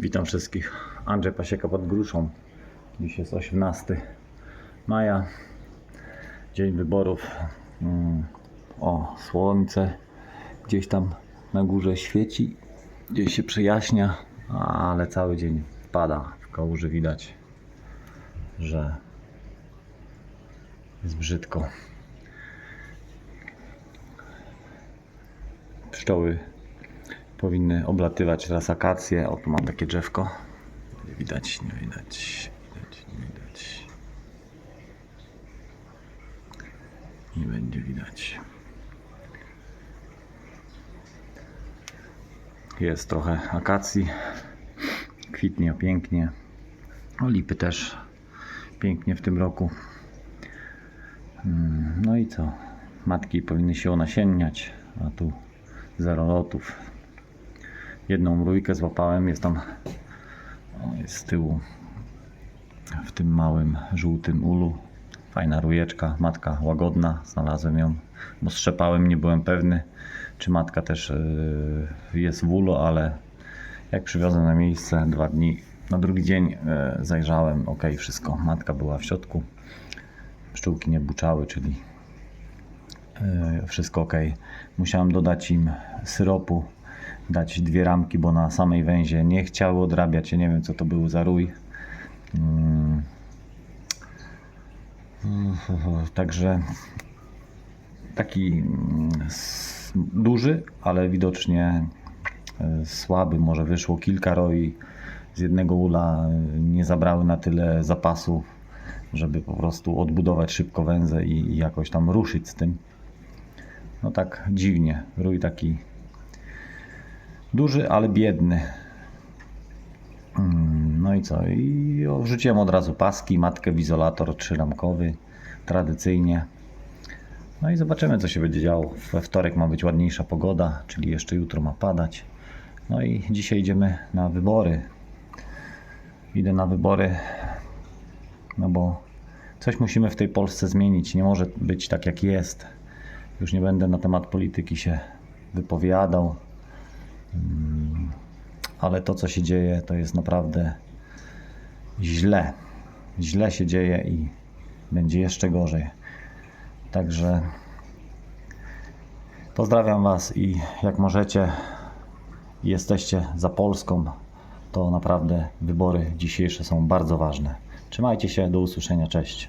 Witam wszystkich. Andrzej Pasieka pod Gruszą. Dziś jest 18 maja. Dzień wyborów. Mm, O, słońce gdzieś tam na górze świeci. Gdzieś się przejaśnia, ale cały dzień pada. W kałuży widać, że jest brzydko. Pszczoły powinny oblatywać teraz akacje. O, tu mam takie drzewko. Nie widać, nie widać, widać, nie widać. Nie będzie widać. Jest trochę akacji. Kwitnie pięknie. O, lipy też pięknie w tym roku. Mm, No i co? Matki powinny się onasienniać, a tu zero lotów. Jedną mrówkę złapałem, jest tam jest z tyłu w tym małym żółtym ulu. Fajna rujeczka, matka łagodna, znalazłem ją, bo strzepałem, nie byłem pewny, czy matka też yy, jest w ulu, ale jak przywiozłem na miejsce dwa dni, na drugi dzień yy, zajrzałem, ok, wszystko, matka była w środku, pszczółki nie buczały, czyli yy, wszystko ok. Musiałem dodać im syropu, dać dwie ramki, bo na samej węzie nie chciały odrabiać. Ja nie wiem, co to był za rój. Mm. Także taki mm, duży, ale widocznie e, słaby. Może wyszło kilka roi z jednego ula. e, Nie zabrały na tyle zapasów, żeby po prostu odbudować szybko węzę i jakoś tam ruszyć z tym. No tak dziwnie. Rój taki duży, ale biedny. Mm, No i co? I wrzuciłem od razu paski, matkę w izolator trzyramkowy, tradycyjnie. No i zobaczymy, co się będzie działo. We wtorek ma być ładniejsza pogoda, czyli jeszcze jutro ma padać. No i dzisiaj idziemy na wybory. Idę na wybory, no bo coś musimy w tej Polsce zmienić. Nie może być tak, jak jest. Już nie będę na temat polityki się wypowiadał ale to, co się dzieje, to jest naprawdę źle. Źle się dzieje i będzie jeszcze gorzej. Także pozdrawiam Was i jak możecie, jesteście za Polską, to naprawdę wybory dzisiejsze są bardzo ważne. Trzymajcie się, do usłyszenia, cześć.